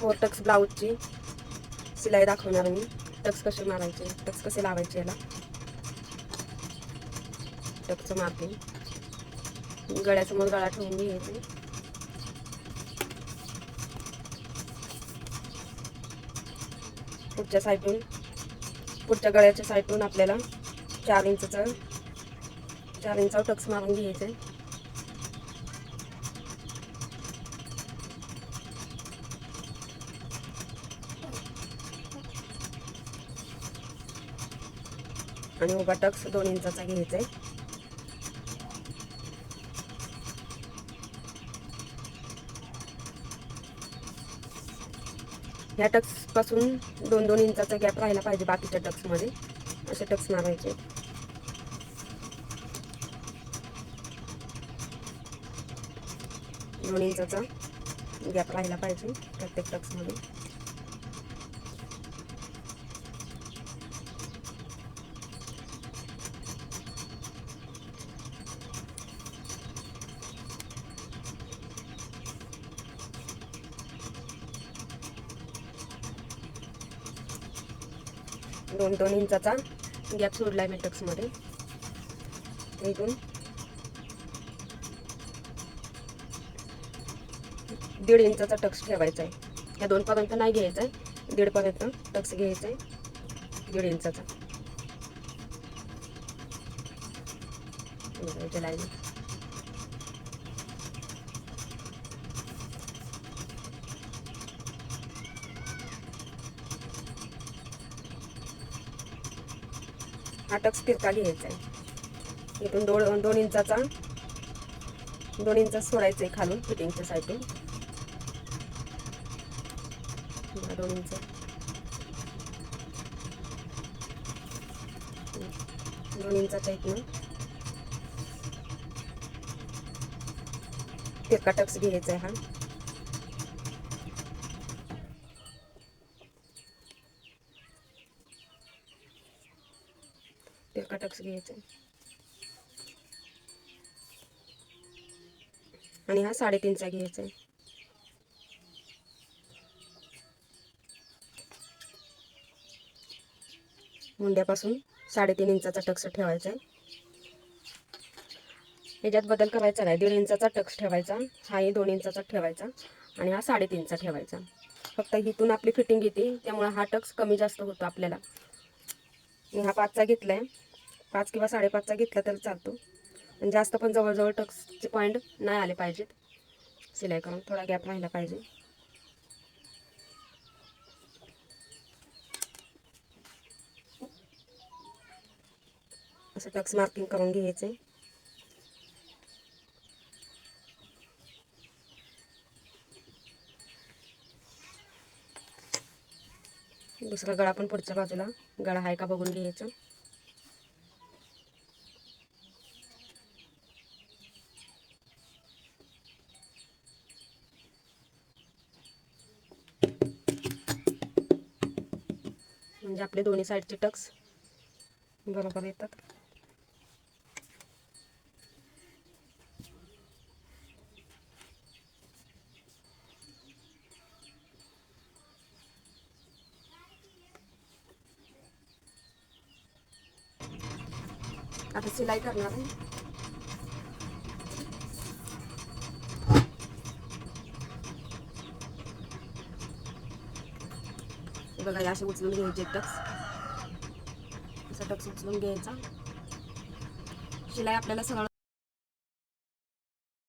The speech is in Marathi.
फोर टक्स ब्लाऊजची सिलाई दाखवणार मी. टक्स कसे मारायचे टक्स कसे लावायचे याला? टक्सचं मारते. गळ्यासमोर गळा ठेवून घ्यायचे पुढच्या साईडून पुढच्या गळ्याच्या साईडून आपल्याला चार इंचचं चार इंचावर टक्स मारून घ्यायचे. आणि उभा टक्स दोन इंचाचा घ्यायचा आहे. ह्या टक्सपासून दोन दोन इंचाचा गॅप राहायला पाहिजे बाकीच्या टक्समध्ये. असे टक्स मारायचे दोन इंचाचा गॅप राहायला पाहिजे प्रत्येक टक्स दोन दोन इंचाचा गॅप सोडला मी मेटक्समध्ये इथून. दीड इंचाचा टक्स ठेवायचा आहे या दोनपर्यंत नाही घ्यायचा आहे दीडपर्यंत टक्स घ्यायचा आहे दीड इंचाचा. लाईन. हा टक्स घ्यायचा आहे इथून दोन दोन इंचाचा दोन इंच सोडायचं आहे खालून फिटिंगच्या साईडून. दोन इंच. दोन इंचाच्या इथून. फिरका टक्स घ्यायचा आहे हा. तिरका टक्स घ्यायचा. आहे आणि हा साडेतीनचा घ्यायचा आहे. मुंड्यापासून साडेतीन इंचाचा टक्स ठेवायचा आहे. ह्याच्यात बदल करायचा नाही. दीड इंचाचा टक्स ठेवायचा हाही दोन इंचाचा ठेवायचा आणि हा साडेतीनचा ठेवायचा. फक्त इथून आपली फिटिंग येते त्यामुळे हा टक्स कमी जास्त होतो आपल्याला. हा पाचचा घेतला आहे पाच किंवा साडेपाचचा घेतला तर चालतो. पण जास्त पण जवळजवळ टक्सचे पॉईंट नाही आले पाहिजेत. सिलाई करून थोडा गॅप राहिला पाहिजे. असं टक्स मार्किंग करून घ्यायचे. दुसरा गळा पण पुढच्या बाजूला. गळा आहे का बघून घ्यायचा. म्हणजे आपले दोन्ही साईडचे टक्स बरोबर येतात. आता शिलाई करणार आहे. बघा असे उचलून घ्यायचे टक्स असा टक्स उचलून घ्यायचा. शिलाई आपल्याला सगळं